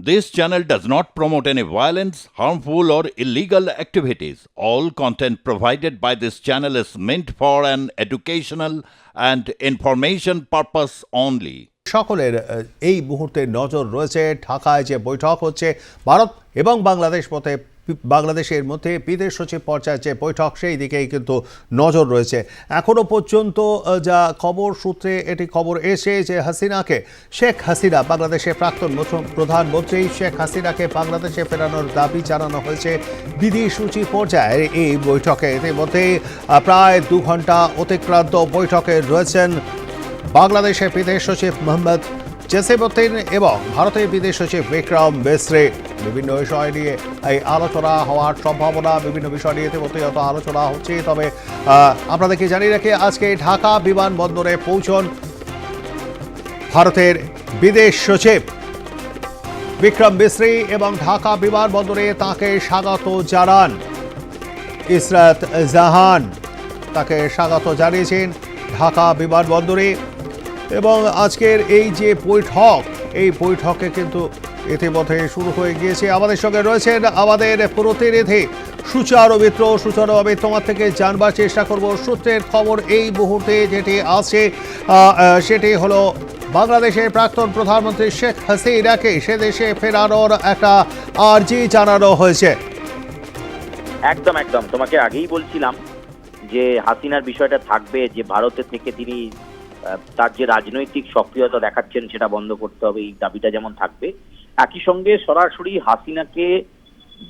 This channel does not promote any violence, harmful, or illegal activities. All content provided by this channel is meant for an educational and information purpose only. সকলের এই মুহূর্তে নজর রয়েছে ঢাকায় যে বৈঠক হচ্ছে ভারত এবং বাংলাদেশ মধ্যে বাংলাদেশের মধ্যে বিদেশ সচিব পর্যায়ে যে বৈঠক, সেই দিকেই কিন্তু নজর রয়েছে। এখনও পর্যন্ত যা খবর সূত্রে এটি খবর এসে যে হাসিনাকে, শেখ হাসিনা বাংলাদেশের প্রাক্তন প্রধানমন্ত্রী শেখ হাসিনাকে বাংলাদেশে ফেরানোর দাবি জানানো হয়েছে বিদেশ সচিব পর্যায়ের এই বৈঠকে। ইতিমধ্যে প্রায় দু ঘণ্টা অতিক্রান্ত বৈঠকে রয়েছেন বাংলাদেশের বিদেশ সচিব মোহাম্মদ জেসিবুদ্দিন এবং ভারতের বিদেশ সচিব বিক্রম বেসরে বিভিন্ন বিষয় নিয়ে এই আলোচনা হওয়ার সম্ভাবনা, বিভিন্ন বিষয় নিয়ে ইতিমধ্যে যত আলোচনা হচ্ছে। তবে আপনাদেরকে জানিয়ে রাখি, আজকে ঢাকা বিমানবন্দরে পৌঁছন ভারতের বিদেশ সচিব বিক্রম মিশ্রি এবং ঢাকা বিমানবন্দরে তাকে স্বাগত জানান ইসরাত জাহান। তাকে স্বাগত জানিয়েছেন ঢাকা বিমানবন্দরে। এবং আজকের এই যে বৈঠক, এই বৈঠকে কিন্তু ইতিমধ্যে শুরু হয়ে গিয়েছে। আমাদের সঙ্গে রয়েছেন আমাদের প্রতিনিধি সুচারু মিত্র। সুচারু, আমি তোমার থেকে জানবার চেষ্টা করব। সূত্রের খবর এই মুহূর্তে যেটি আছে সেটি হলো বাংলাদেশের প্রাক্তন প্রধানমন্ত্রী শেখ হাসিনাকে সে দেশে ফেরানোর একটা আর্জি জানানো হয়েছে। একদম একদম। তোমাকে আগেই বলছিলাম যে হাসিনার বিষয়টা থাকবে, যে ভারতের থেকে তিনি তার যে রাজনৈতিক সক্রিয়তা দেখাচ্ছেন সেটা বন্ধ করতে হবে, এই দাবিটা যেমন থাকবে। একই সঙ্গে সরাসরি হাসিনাকে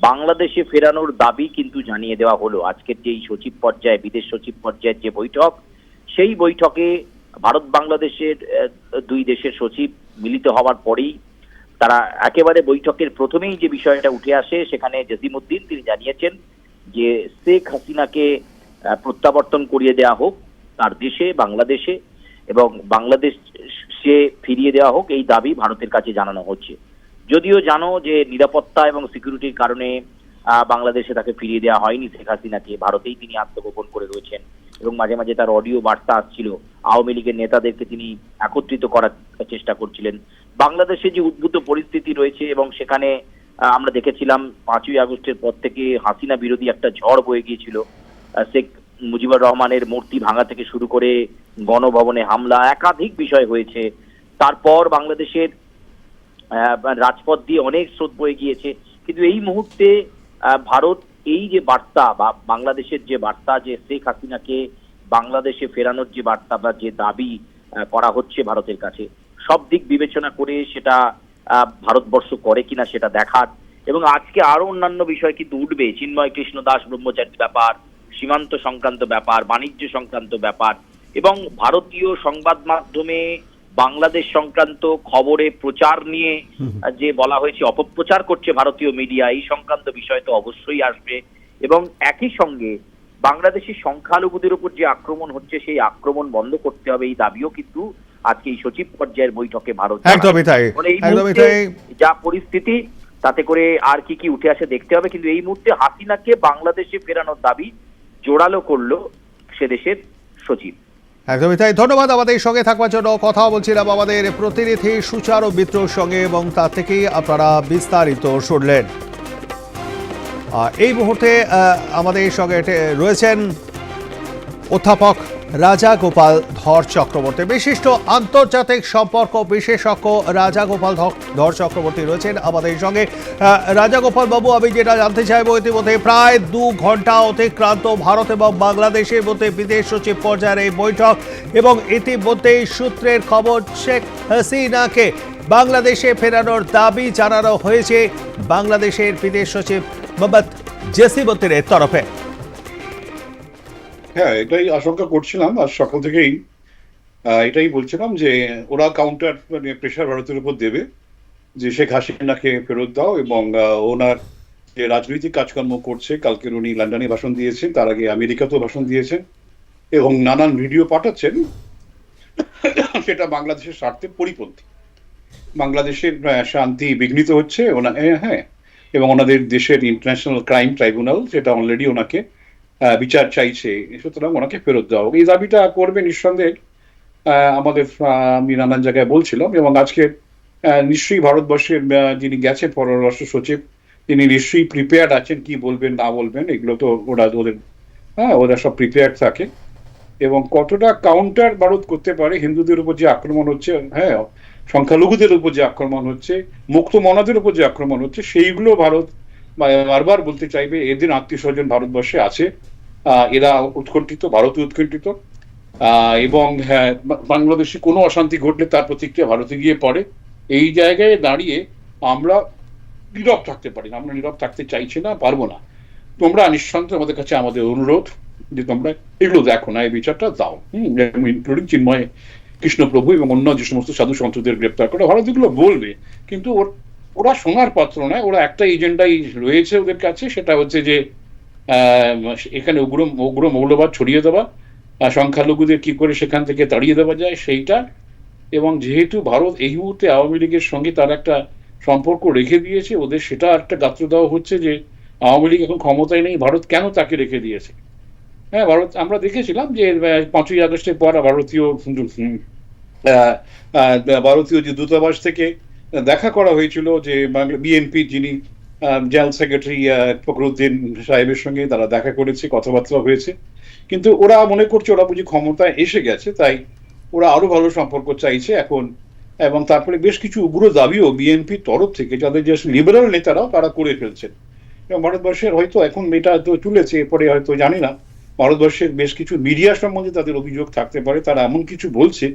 বাংলাদেশে ফেরানোর দাবি কিন্তু জানিয়ে দেওয়া হলো। আজকের যে সচিব পর্যায়ে, বিদেশ সচিব পর্যায়ের যে বৈঠক, সেই বৈঠকে ভারত বাংলাদেশের দুই দেশের সচিব মিলিত হওয়ার পরেই তারা একেবারে বৈঠকের প্রথমেই যে বিষয়টা উঠে আসে, সেখানে জসিমুদ্দিন তিনি জানিয়েছেন যে শেখ হাসিনাকে প্রত্যাবর্তন করিয়ে দেওয়া হোক তার দেশে, বাংলাদেশে এবং বাংলাদেশ সে ফিরিয়ে দেওয়া হোক, এই দাবি ভারতের কাছে জানানো হচ্ছে। যদিও জানো যে নিরাপত্তা এবং সিকিউরিটির কারণে বাংলাদেশে তাকে ফিরিয়ে দেওয়া হয়নি শেখ হাসিনাকে ভারতেই তিনি আত্মগোপন করে রয়েছেন। এবং মাঝে মাঝে তার অডিও বার্তা আসছিল, আওয়ামী লীগের নেতাদেরকে তিনি একত্রিত করার চেষ্টা করছিলেন। বাংলাদেশে যে উদ্ভূত পরিস্থিতি রয়েছে এবং সেখানে আমরা দেখেছিলাম পাঁচই আগস্টের পর থেকে হাসিনা বিরোধী একটা ঝড় বয়ে গিয়েছিল। শেখ মুজিবুর রহমানের মূর্তি ভাঙা থেকে শুরু করে গণভবনে হামলা একাধিক বিষয় হয়েছে। তারপর বাংলাদেশের রাজপথ দিয়ে অনেক স্রোত বয়ে গিয়েছে। কিন্তু এই মুহূর্তে ভারত এই যে বার্তা বা বাংলাদেশের যে বার্তা যে শেখ হাসিনাকে বাংলাদেশে ফেরানোর যে বার্তা বা যে দাবি করা হচ্ছে ভারতের কাছে, সব দিক বিবেচনা করে সেটা ভারতবর্ষ করে কিনা সেটা দেখার। এবং আজকে আরও অন্যান্য বিষয় কিন্তু উঠবে, চিন্ময় কৃষ্ণ দাস ব্রহ্মচারীর ব্যাপার, সীমান্ত সংক্রান্ত ব্যাপার, বাণিজ্য সংক্রান্ত ব্যাপার। এবং ভারতীয় সংবাদ মাধ্যমে বাংলাদেশ সংক্রান্ত খবরে প্রচার নিয়ে যে বলা হয়েছে অপপ্রচার করছে ভারতীয় মিডিয়া এই সংক্রান্ত বিষয় তো অবশ্যই আসবে। এবং একই সঙ্গে বাংলাদেশের সংখ্যালঘুদের উপর যে আক্রমণ হচ্ছে সেই আক্রমণ বন্ধ করতে হবে এই দাবিও কিন্তু আজকে এই সচিব পর্যায়ের বৈঠকে ভারত জানায়। একদমই তাই এই একদমই তাই। যা পরিস্থিতি তাতে করে আর কি কি উঠে আসে দেখতে হবে। কিন্তু এই মুহূর্তে হাসিনাকে বাংলাদেশে ফেরানোর দাবি জোরালো করল সে দেশের সচিব। একদমই তাই। ধন্যবাদ আমাদের সঙ্গে থাকবার জন্য। কথা বলছিলাম আমাদের প্রতিনিধি সুচারু মিত্রর সঙ্গে এবং তা থেকেই আপনারা বিস্তারিত শুনলেন। এই মুহূর্তে আমাদের সঙ্গে রয়েছেন অধ্যাপক রাজা গোপাল ধর চক্রবর্তী। বিশিষ্ট আন্তর্জাতিক সম্পর্ক বিশেষজ্ঞ রাজা গোপাল ধর- চক্রবর্তী রয়েছেন আমাদের সঙ্গে। রাজা গোপাল বাবু, আমি যেটা জানতে চাইব, ইতিমধ্যে প্রায় দু ঘণ্টা অতিক্রান্ত ভারত এবং বাংলাদেশের মধ্যে বিদেশ সচিব পর্যায়ের এই বৈঠক এবং ইতিমধ্যেই সূত্রের খবর, শেখ হাসিনাকে বাংলাদেশে ফেরানোর দাবি জানানো হয়েছে। বাংলাদেশের বিদেশ সচিব মোহাম্মদ জেসিবুদ্দিনের তরফে। হ্যাঁ এটাই আশঙ্কা করছিলাম আর সকাল থেকেই এটাই বলছিলাম যে ওরা কাউন্টার মানে প্রেশার ভারতের উপর দেবে যে শেখ হাসিনাকে ফেরত দাও এবং ওনার যে রাজনৈতিক কাজকর্ম করছে কালকে উনি লন্ডনে ভাষণ দিয়েছেন তার আগে আমেরিকাতেও ভাষণ দিয়েছেন এবং নানান ভিডিও পাঠাচ্ছেন সেটা বাংলাদেশের স্বার্থে পরিপন্থী। বাংলাদেশের শান্তি বিঘ্নিত হচ্ছে ওনা হ্যাঁ, হ্যাঁ এবং ওনাদের দেশের ইন্টারন্যাশনাল ক্রাইম ট্রাইব্যুনাল সেটা অলরেডি ওনাকে বিচার চাইছে। সুতরাং ওনাকে ফেরত দেওয়া এই দাবিটা করবে নিঃসন্দেহে আমাদের আমি নানান জায়গায় বলছিলাম এবং আজকে নিশ্চয়ই ভারতবর্ষের যিনি গেছেন পররাষ্ট্র সচিব, তিনি নিশ্চয়ই প্রিপেয়ার্ড আছেন, কি বলবেন, না বলবেন, এগুলো তো ওরা ওদের হ্যাঁ ওরা সব প্রিপেয়ার্ড থাকে। এবং কতটা কাউন্টার ভারত করতে পারে, হিন্দুদের উপর যে আক্রমণ হচ্ছে হ্যাঁ সংখ্যালঘুদের উপর যে আক্রমণ হচ্ছে মুক্ত মনাদের উপর যে আক্রমণ হচ্ছে, সেইগুলো ভারত, বারবার বলতে চাইবে, এদের আত্মীয় স্বজন ভারতবর্ষে আছে। এরা উৎকণ্ঠিত, ভারত উৎকণ্ঠিত। এবং হ্যাঁ বাংলাদেশে কোনো অশান্তি ঘটলে তার প্রতিক্রিয়া ভারতে গিয়ে পড়ে। এই জায়গায় দাঁড়িয়ে আমরা নীরব থাকতে পারি না, আমরা নীরব থাকতে চাইছি না, পারব না। তোমরা নিঃসন্দেহে আমাদের কাছে আমাদের অনুরোধ যে তোমরা এগুলো দেখো না, এই বিচারটা দাও। ইনক্লুডিং চিন্ময় কৃষ্ণপ্রভু এবং অন্য যে সমস্ত সাধু সন্তদের গ্রেপ্তার করে, ভারত এগুলো বলবে। কিন্তু ওর শোনার পাত্র নয়, ওরা একটা এজেন্ডাই রয়েছে ওদের কাছে, সেটা হচ্ছে যে এখানে উগ্র উগ্র মৌলবাদ ছড়িয়ে দেওয়া সংখ্যালঘুদের কি করে সেখান থেকে তাড়িয়ে দেওয়া যায় সেইটা। এবং যেহেতু ভারত এই মুহূর্তে আওয়ামী লীগের সঙ্গে তার একটা সম্পর্ক রেখে দিয়েছে, ওদের সেটা একটা গাত্র দেওয়া হচ্ছে যে আওয়ামী লীগ এখন ক্ষমতায় নেই, ভারত কেন তাকে রেখে দিয়েছে? হ্যাঁ ভারত, আমরা দেখেছিলাম যে পাঁচই আগস্টের পর ভারতীয় ভারতীয় যে দূতাবাস থেকে দেখা করা হয়েছিল যে বাংলা বিএনপি যিনি জেনারেল সেক্রেটারি ফখরুদ্দিন সাহেবের সঙ্গে তারা দেখা করেছে, কথাবার্তা হয়েছে। কিন্তু ওরা মনে করছে ওরা বুঝি ক্ষমতায় এসে গেছে, তাই ওরা আরও ভালো সম্পর্ক চাইছে এখন। এবং তারপরে বেশ কিছু উগ্র দাবিও বিএনপির তরফ থেকে, যাদের যে লিবারাল নেতারাও তারা করে ফেলছেন। এবং ভারতবর্ষের হয়তো এখন মেয়েটা তো তুলেছে, এরপরে হয়তো জানি না। ভারতবর্ষের বেশ কিছু মিডিয়া সম্বন্ধে তাদের অভিযোগ থাকতে পারে, তারা এমন কিছু বলছে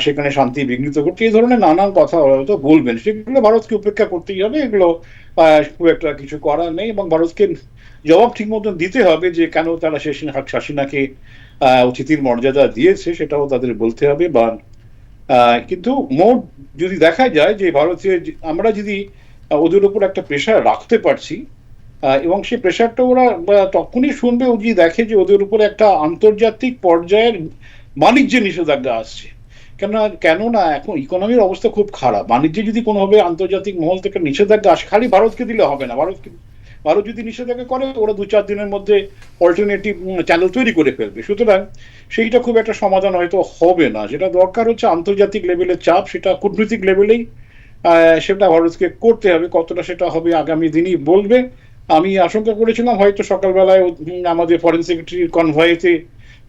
সেখানে শান্তি বিঘ্নিত করছে এই ধরনের নানান কথা হয়তো বলবেন। সেগুলো ভারতকে উপেক্ষা করতেই হবে এগুলো খুব একটা কিছু করার নেই এবং ভারতকে জবাব ঠিক মতন দিতে হবে যে কেন তারা শেষ হাসিনাকে আহ, অতিথির মর্যাদা দিয়েছে সেটাও তাদের বলতে হবে বা কিন্তু মোট যদি দেখা যায় যে ভারতীয় আমরা যদি ওদের উপর একটা প্রেশার রাখতে পারছি এবং সেই প্রেশারটা ওরা তখনই শুনবে ও যদি দেখে যে ওদের উপর একটা আন্তর্জাতিক পর্যায়ের বাণিজ্যের নিষেধাজ্ঞা আসছে। কেন কেননা এখন ইকোনমির অবস্থা খুব খারাপ। বাণিজ্যে যদি কোনোভাবে আন্তর্জাতিক মহল থেকে নিষেধাজ্ঞা আসে, খালি ভারতকে দিলে হবে না। ভারতকে ভারত যদি নিষেধাজ্ঞা করে, ওরা দু চার দিনের মধ্যে অল্টারনেটিভ চ্যানেল তৈরি করে ফেলবে। সুতরাং সেইটা খুব একটা সমাধান হয়তো হবে না। যেটা দরকার হচ্ছে আন্তর্জাতিক লেভেলের চাপ, সেটা কূটনৈতিক লেভেলেই সেটা ভারতকে করতে হবে। কতটা সেটা হবে আগামী দিনই বলবে। আমি আশঙ্কা করেছিলাম, হয়তো সকালবেলায় আমাদের ফরেন সেক্রেটারির কনভয়েতে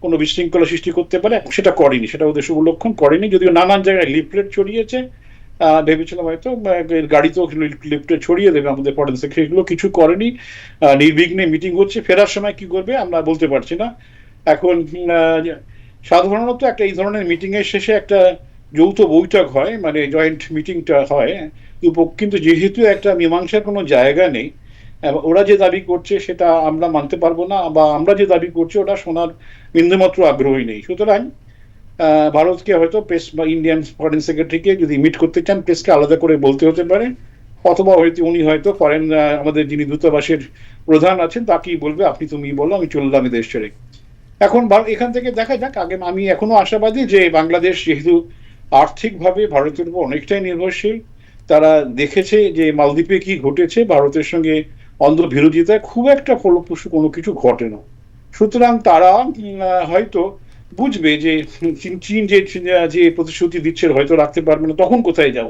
কোনো বিশৃঙ্খলা সৃষ্টি করতে পারে, সেটা করেনি, সেটা ওদের শুভ লক্ষণ করেনি, যদিও নানান জায়গায় লিফলেট ছড়িয়েছে। ভেবেছিলাম হয়তো গাড়িতেও লিফটে ছড়িয়ে দেবে আমাদের ফরেন সেগুলো কিছু করেনি। নির্বিঘ্নে মিটিং হচ্ছে, ফেরার সময় কি করবে আমরা বলতে পারছি না। এখন সাধারণত একটা এই ধরনের মিটিং এর শেষে একটা যৌথ বৈঠক হয় মানে জয়েন্ট মিটিংটা হয়। কিন্তু যেহেতু একটা মীমাংসার কোনো জায়গা নেই ওরা যে দাবি করছে সেটা আমরা মানতে পারব না, বা আমরা যে দাবি করছি ওটা শোনার বিন্দুমাত্র আগ্রহী নেই। সুতরাং ভারতকে হয়তো প্রেস বা ইন্ডিয়ান ফরেন সেক্রেটারিকে যদি মিট করতে চান প্রেসকে আলাদা করে বলতে হতে পারে, অথবা হয়তো উনি হয়তো ফরেন আমাদের যিনি দূতাবাসের প্রধান আছেন, তাকেই বলবে, আপনি তুমি বলো, আমি চললাম দেশ ছেড়ে। এখন এখান থেকে দেখা যাক, আগে আমি এখনও আশাবাদী যে বাংলাদেশ যেহেতু আর্থিকভাবে ভারতের উপর অনেকটাই নির্ভরশীল, তারা দেখেছে যে মালদ্বীপে কি ঘটেছে, ভারতের সঙ্গে অন্ধ বিরোধিতায় খুব একটা ফলপ্রসূ কোনো কিছু ঘটে না। সুতরাং তারা হয়তো বুঝবে যে চীন চীন যে যে প্রতিশ্রুতি দিচ্ছে, হয়তো রাখতে পারবে না, তখন কোথায় যাব?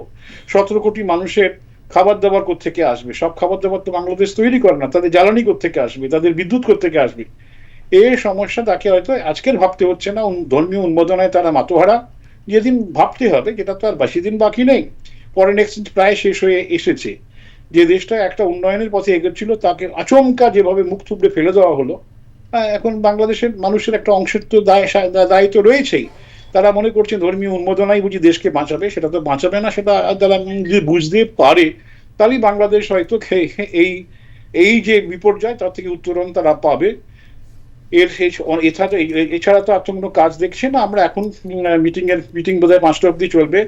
সতেরো কোটি মানুষের খাবার দাবার থেকে আসবে? সব খাবার দাবার তো বাংলাদেশ তৈরি করে না, তাদের জ্বালানি থেকে আসবে? তাদের বিদ্যুৎ থেকে আসবে? এই সমস্যা তাকে হয়তো আজকের ভাবতে হচ্ছে না ধর্মীয় উন্মোদনায় তারা মাতোহারা। যেদিন ভাবতে হবে, যেটা তো আর বেশি দিন বাকি নেই ফরেন এক্সচেঞ্জ প্রায় শেষ হয়ে এসেছে। যে দেশটা একটা উন্নয়নের পথে এগোচ্ছিল, তাকে আচমকা যেভাবে মুখ থুবড়ে ফেলে দেওয়া হলো এখন বাংলাদেশের মানুষের একটা অংশের তো দায় দায়িত্ব রয়েছেই। তারা মনে করছে ধর্মীয় উন্মোদনাই বুঝি দেশকে বাঁচাবে, সেটা তো বাঁচাবে না, সেটা তারা যদি বুঝতে পারে। তাহলেই বাংলাদেশ হয়তো এই এই যে বিপর্যয়, তার থেকে উত্তরণ তারা পাবে। এর এছাড়া তো আর তো কোনো কাজ দেখছে না। আমরা এখন মিটিং এর মিটিং বোধহয় পাঁচটা অবধি চলবে।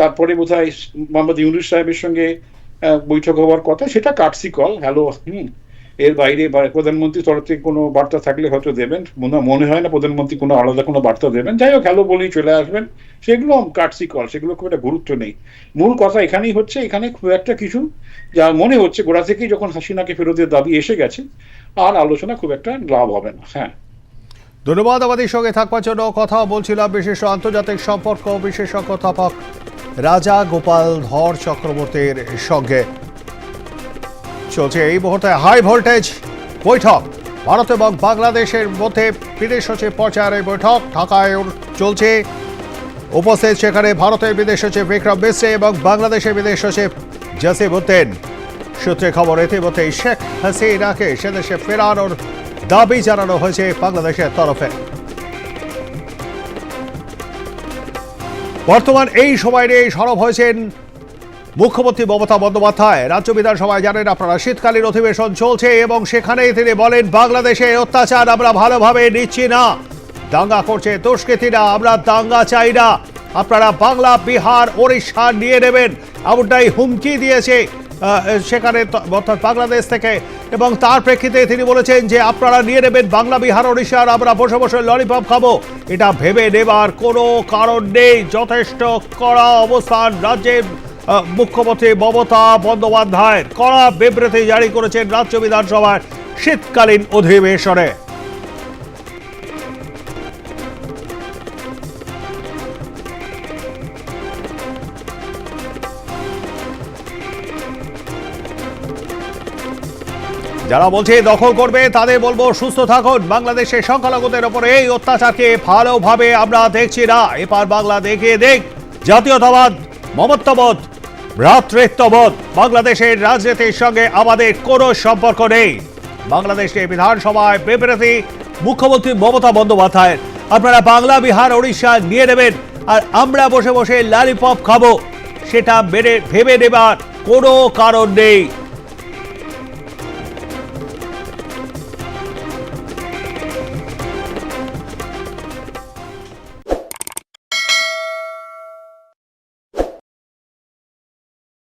তারপরে বোধহয় মোহাম্মদ ইউনুস সাহেবের সঙ্গে বৈঠক হওয়ার কথা, সেটা কাটসি কল, হ্যালো, হুম, এর বাইরে প্রধানমন্ত্রীর তরফ থেকে কোনো বার্তা থাকলে হয়তো দেবেন, মনে মনে হয় না প্রধানমন্ত্রী কোনো আলাদা কোনো বার্তা দেবেন, যাই হোক, হ্যালো বলেই চলে আসবেন, সেগুলো কাটসি কল, সেগুলো খুব একটা গুরুত্ব নেই। মূল কথা এখানেই হচ্ছে, এখানে খুব একটা কিছু যা মনে হচ্ছে, গোড়া থেকেই যখন হাসিনাকে ফেরতের দাবি এসে গেছে, আর আলোচনা খুব একটা লাভ হবে না হ্যাঁ। ধন্যবাদ, আমাদের সঙ্গে থাকবার জন্য কথা বলছিলাম, বিশেষ আন্তর্জাতিক সম্পর্ক বিশেষজ্ঞ অধ্যাপক রাজা গোপাল ধর চক্রবর্তীর সঙ্গে। চলছে এই মুহূর্তে হাই ভোল্টেজ বৈঠক। ভারত এবং বাংলাদেশের মধ্যে বিদেশ সচিব পর্যায়ের এই বৈঠক ঢাকায় চলছে। উপস্থিত সেখানে ভারতের বিদেশ সচিব বিক্রম মিশ্রে এবং বাংলাদেশের বিদেশ সচিব জাসিম উদ্দিন। সূত্রে খবর, ইতিমধ্যেই শেখ হাসিনাকে সেদেশে ফেরানোর দাবি জানানো হয়েছে বাংলাদেশের তরফে। বর্তমান এই সময় নিয়ে সরব হয়েছেন মুখ্যমন্ত্রী মমতা বন্দ্যোপাধ্যায়। রাজ্য বিধানসভায় জানেন, আপনারা শীতকালীন অধিবেশন চলছে এবং সেখানেই তিনি বলেন, বাংলাদেশে অত্যাচার আমরা ভালোভাবে নিচ্ছি না। দাঙ্গা করছে দুষ্কৃতীরা, আমরা দাঙ্গা চাই না। আপনারা বাংলা, বিহার, ওড়িশা নিয়ে নেবেন। এমনটাই হুমকি দিয়েছে সেখানে অর্থাৎ বাংলাদেশ থেকে। এবং তার প্রেক্ষিতে তিনি বলেছেন যে আপনারা নিয়ে নেবেন বাংলা, বিহার ওড়িশার আমরা বসে বসে ললিপপ খাব। এটা ভেবে নেবার কোনো কারণ নেই। যথেষ্ট কড়া অবস্থান রাজ্যের মুখ্যমন্ত্রী মমতা বন্দ্যোপাধ্যায়ের। কড়া বিবৃতি জারি করেছেন রাজ্য বিধানসভার শীতকালীন অধিবেশনে। যারা বলছে দখল করবে, তাদের বলব সুস্থ থাকুন। বাংলাদেশের সংখ্যালঘুদের ওপরে এই অত্যাচারকে ভালোভাবে আমরা দেখছি না। এপার বাংলা দেখিয়ে দেখ, জাতীয়তাবাদ, মমত্ববোধ, ভ্রাতৃত্ববোধ। বাংলাদেশের রাজনীতির সঙ্গে আমাদের কোনো সম্পর্ক নেই। বাংলাদেশে বিধানসভায় বিবৃতি, মুখ্যমন্ত্রী মমতা বন্দ্যোপাধ্যায়ের। আপনারা বাংলা, বিহার, ওড়িশা নিয়ে নেবেন, আর আমরা বসে বসে লালিপপ খাব। সেটা মেরে ভেবে নেবার কোনো কারণ নেই।